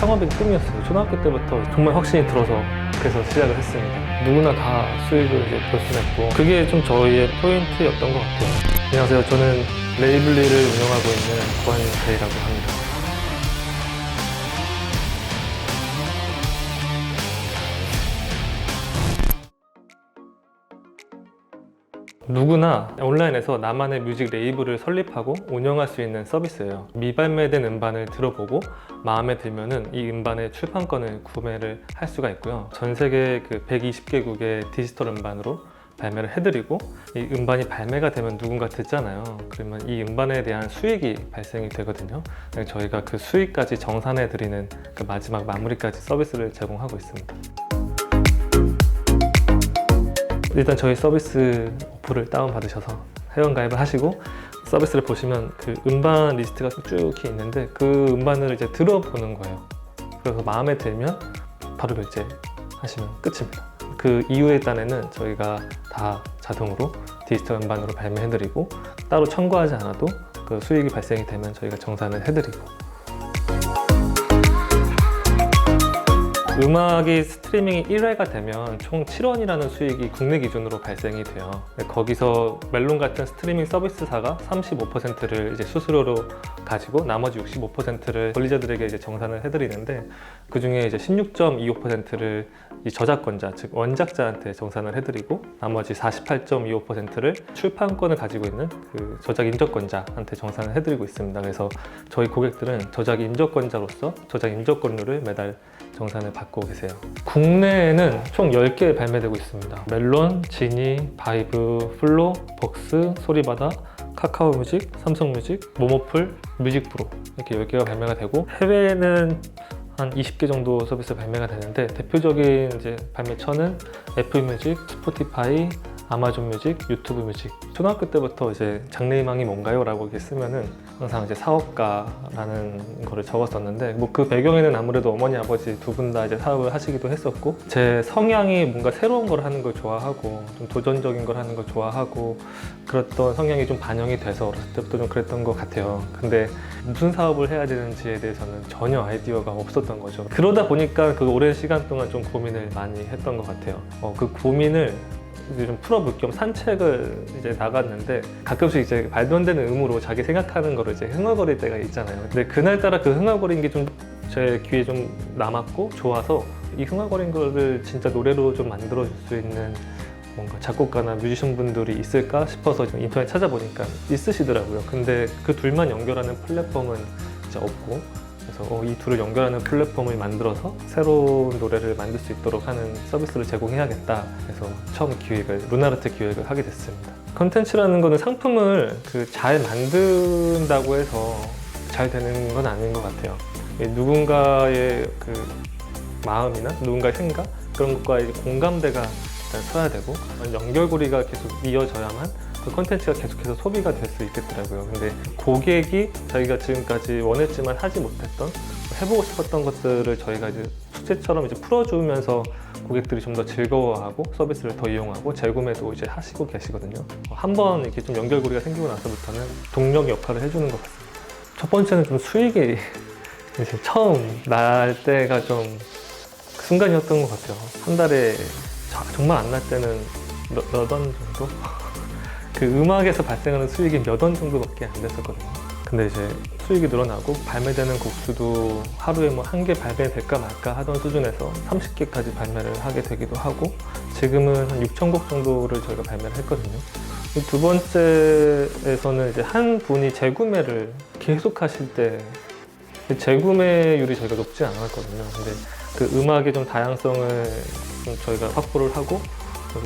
창업이 꿈이었어요. 초등학교 때부터 정말 확신이 들어서 그래서 시작을 했습니다. 누구나 다 수익을 이제 볼 수는 있고 그게 좀 저희의 포인트였던 것 같아요. 안녕하세요. 저는 레이블리를 운영하고 있는 구한대라고 합니다. 누구나 온라인에서 나만의 뮤직 레이블을 설립하고 운영할 수 있는 서비스예요. 미발매된 음반을 들어보고 마음에 들면은 이 음반의 출판권을 구매를 할 수가 있고요. 전 세계 그 120개국의 디지털 음반으로 발매를 해드리고 이 음반이 발매가 되면 누군가 듣잖아요. 그러면 이 음반에 대한 수익이 발생이 되거든요. 저희가 그 수익까지 정산해 드리는 그 마지막 마무리까지 서비스를 제공하고 있습니다. 일단 저희 서비스 어플을 다운받으셔서 회원가입을 하시고 서비스를 보시면 그 음반 리스트가 쭉 있는데 그 음반을 이제 들어보는 거예요. 그래서 마음에 들면 바로 결제하시면 끝입니다. 그 이후의 단에는 저희가 다 자동으로 디지털 음반으로 발매해드리고 따로 청구하지 않아도 그 수익이 발생이 되면 저희가 정산을 해드리고 음악이 스트리밍이 1회가 되면 총 7원이라는 수익이 국내 기준으로 발생이 돼요. 거기서 멜론 같은 스트리밍 서비스사가 35%를 이제 수수료로 가지고 나머지 65%를 권리자들에게 이제 정산을 해드리는데 그 중에 이제 16.25%를 이 저작권자 즉 원작자한테 정산을 해드리고 나머지 48.25%를 출판권을 가지고 있는 그 저작 인적권자한테 정산을 해드리고 있습니다. 그래서 저희 고객들은 저작 인적권자로서 저작 인적권료를 매달 정산을 받고 계세요. 국내에는 총 10개 발매되고 있습니다. 멜론, 지니, 바이브, 플로, 벅스, 소리바다, 카카오 뮤직, 삼성 뮤직, 모모풀, 뮤직 프로 이렇게 10개가 발매가 되고 해외에는 한 20개 정도 서비스 발매가 되는데 대표적인 이제 발매처는 애플 뮤직, 스포티파이, 아마존 뮤직, 유튜브 뮤직. 초등학교 때부터 이제 장래희망이 뭔가요? 라고 이렇게 쓰면은 항상 이제 사업가라는 거를 적었었는데 뭐 그 배경에는 아무래도 어머니 아버지 두 분 다 이제 사업을 하시기도 했었고 제 성향이 뭔가 새로운 걸 하는 걸 좋아하고 좀 도전적인 걸 하는 걸 좋아하고 그랬던 성향이 좀 반영이 돼서 어렸을 때부터 좀 그랬던 것 같아요. 근데 무슨 사업을 해야 되는지에 대해서는 전혀 아이디어가 없었던 거죠. 그러다 보니까 그 오랜 시간 동안 좀 고민을 많이 했던 것 같아요. 어, 그 고민을 좀 풀어볼 겸 산책을 이제 나갔는데 가끔씩 이제 말도 안 되는 의무로 자기 생각하는 거를 이제 흥얼거릴 때가 있잖아요. 근데 그날따라 그 흥얼거린 게 좀 제 귀에 좀 남았고 좋아서 이 흥얼거린 거를 진짜 노래로 좀 만들어줄 수 있는 뭔가 작곡가나 뮤지션 분들이 있을까 싶어서 좀 인터넷 찾아보니까 있으시더라고요. 근데 그 둘만 연결하는 플랫폼은 진짜 없고 그래서 어, 이 둘을 연결하는 플랫폼을 만들어서 새로운 노래를 만들 수 있도록 하는 서비스를 제공해야겠다. 그래서 처음 기획을 루나르트 기획을 하게 됐습니다. 컨텐츠라는 거는 상품을 그 잘 만든다고 해서 잘 되는 건 아닌 것 같아요. 이 누군가의 그 마음이나 누군가의 생각 그런 것과 공감대가 일단 서야 되고 연결고리가 계속 이어져야만 그 컨텐츠가 계속해서 소비가 될 수 있겠더라고요. 근데 고객이 자기가 지금까지 원했지만 하지 못했던 해보고 싶었던 것들을 저희가 이제 숙제처럼 이제 풀어주면서 고객들이 좀 더 즐거워하고 서비스를 더 이용하고 재구매도 이제 하시고 계시거든요. 한번 이렇게 좀 연결고리가 생기고 나서부터는 동력 역할을 해주는 것 같습니다. 첫 번째는 좀 수익이 이제 처음 날 때가 좀 순간이었던 것 같아요. 한 달에 자- 정말 안 날 때는 몇 원 정도? 그 음악에서 발생하는 수익이 몇 원 정도밖에 안 됐었거든요. 근데 이제 수익이 늘어나고 발매되는 곡수도 하루에 뭐 한 개 발매될까 말까 하던 수준에서 30개까지 발매를 하게 되기도 하고 지금은 한 6천 곡 정도를 저희가 발매를 했거든요. 이두 번째에서는 이제 한 분이 재구매를 계속 하실 때 재구매율이 저희가 높지 않았거든요. 근데 그 음악의 좀 다양성을 좀 저희가 확보를 하고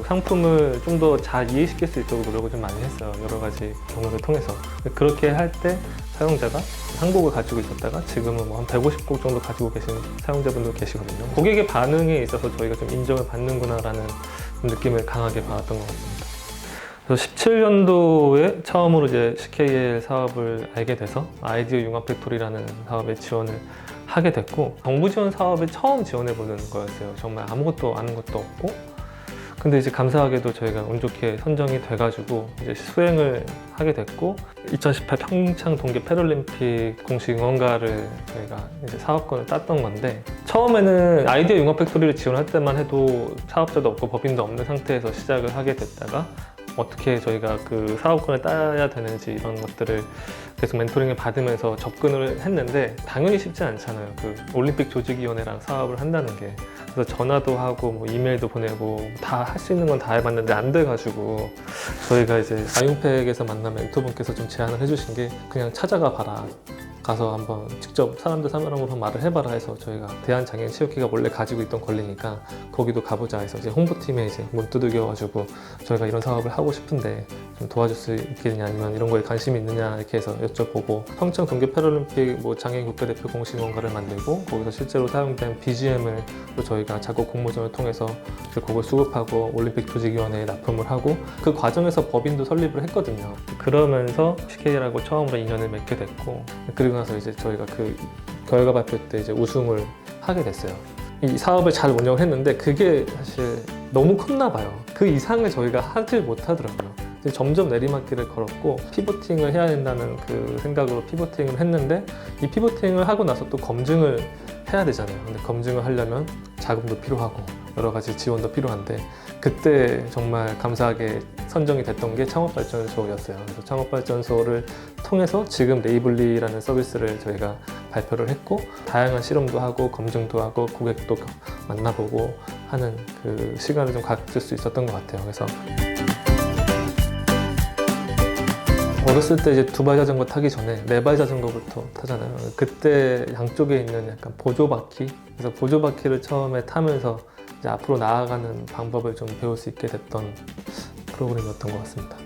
상품을 좀 더 잘 이해시킬 수 있도록 노력을 좀 많이 했어요. 여러 가지 경우를 통해서. 그렇게 할 때 사용자가 한 곡을 가지고 있었다가 지금은 뭐 한 150곡 정도 가지고 계신 사용자분도 계시거든요. 고객의 반응에 있어서 저희가 좀 인정을 받는구나라는 느낌을 강하게 받았던 것 같습니다. 그래서 17년도에 처음으로 이제 CKL 사업을 알게 돼서 아이디어 융합 팩토리라는 사업에 지원을 하게 됐고 정부 지원 사업에 처음 지원해 보는 거였어요. 정말 아무것도 아는 것도 없고 근데 이제 감사하게도 저희가 운 좋게 선정이 돼가지고 이제 수행을 하게 됐고 2018 평창 동계 패럴림픽 공식 응원가를 저희가 이제 사업권을 땄던 건데 처음에는 아이디어 융합 팩토리를 지원할 때만 해도 사업자도 없고 법인도 없는 상태에서 시작을 하게 됐다가 어떻게 저희가 그 사업권을 따야 되는지 이런 것들을 계속 멘토링을 받으면서 접근을 했는데 당연히 쉽지 않잖아요. 그 올림픽 조직위원회랑 사업을 한다는 게 그래서 전화도 하고 뭐 이메일도 보내고 다 할 수 있는 건 다 해봤는데 안 돼가지고 저희가 이제 아융팩에서 만난 멘토분께서 좀 제안을 해주신 게 그냥 찾아가 봐라. 가서 한번 직접 사람 들 사람으로 말을 해봐라 해서 저희가 대한장애인 체육회가 원래 가지고 있던 권리니까 거기도 가보자 해서 이제 홍보팀에 이제 문 두들겨가지고 저희가 이런 사업을 하고 싶은데 좀 도와줄 수 있겠냐 아니면 이런 거에 관심이 있느냐 이렇게 해서 여쭤보고 평창 동계 패럴림픽 뭐 장애인 국가대표 공식 원가를 만들고 거기서 실제로 사용된 BGM을 또 저희가 작곡 공모전을 통해서 그 곡을 수급하고 올림픽 조직위원회에 납품을 하고 그 과정에서 법인도 설립을 했거든요. 그러면서 CK라고 처음으로 인연을 맺게 됐고 그리고 나서 이제 저희가 그 결과 발표 때 이제 우승을 하게 됐어요. 이 사업을 잘 운영을 했는데 그게 사실 너무 컸나 봐요. 그 이상을 저희가 하질 못하더라고요. 점점 내리막길을 걸었고 피보팅을 해야 된다는 그 생각으로 피보팅을 했는데 이 피보팅을 하고 나서 또 검증을 해야 되잖아요. 근데 검증을 하려면 자금도 필요하고 여러 가지 지원도 필요한데 그때 정말 감사하게 선정이 됐던 게 창업발전소였어요. 그래서 창업발전소를 통해서 지금 레이블리라는 서비스를 저희가 발표를 했고 다양한 실험도 하고 검증도 하고 고객도 만나보고 하는 그 시간을 좀 가질 수 있었던 것 같아요. 그래서 어렸을 때 이제 두 발 자전거 타기 전에 네 발 자전거부터 타잖아요. 그때 양쪽에 있는 약간 보조 바퀴, 그래서 보조 바퀴를 처음에 타면서 이제 앞으로 나아가는 방법을 좀 배울 수 있게 됐던 프로그램이었던 것 같습니다.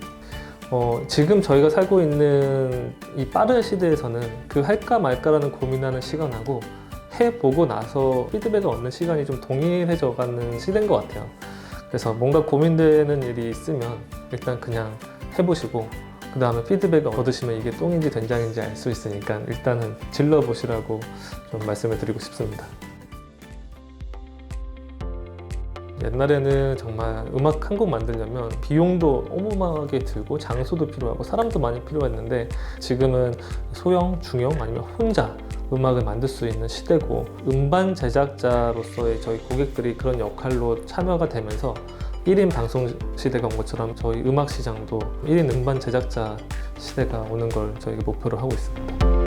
어, 지금 저희가 살고 있는 이 빠른 시대에서는 그 할까 말까라는 고민하는 시간하고 해보고 나서 피드백을 얻는 시간이 좀 동일해져 가는 시대인 것 같아요. 그래서 뭔가 고민되는 일이 있으면 일단 그냥 해보시고 그 다음에 피드백을 얻으시면 이게 똥인지 된장인지 알 수 있으니까 일단은 질러보시라고 좀 말씀을 드리고 싶습니다. 옛날에는 정말 음악 한 곡 만들려면 비용도 어마어마하게 들고 장소도 필요하고 사람도 많이 필요했는데 지금은 소형, 중형 아니면 혼자 음악을 만들 수 있는 시대고 음반 제작자로서의 저희 고객들이 그런 역할로 참여가 되면서 1인 방송 시대가 온 것처럼 저희 음악 시장도 1인 음반 제작자 시대가 오는 걸 저희가 목표로 하고 있습니다.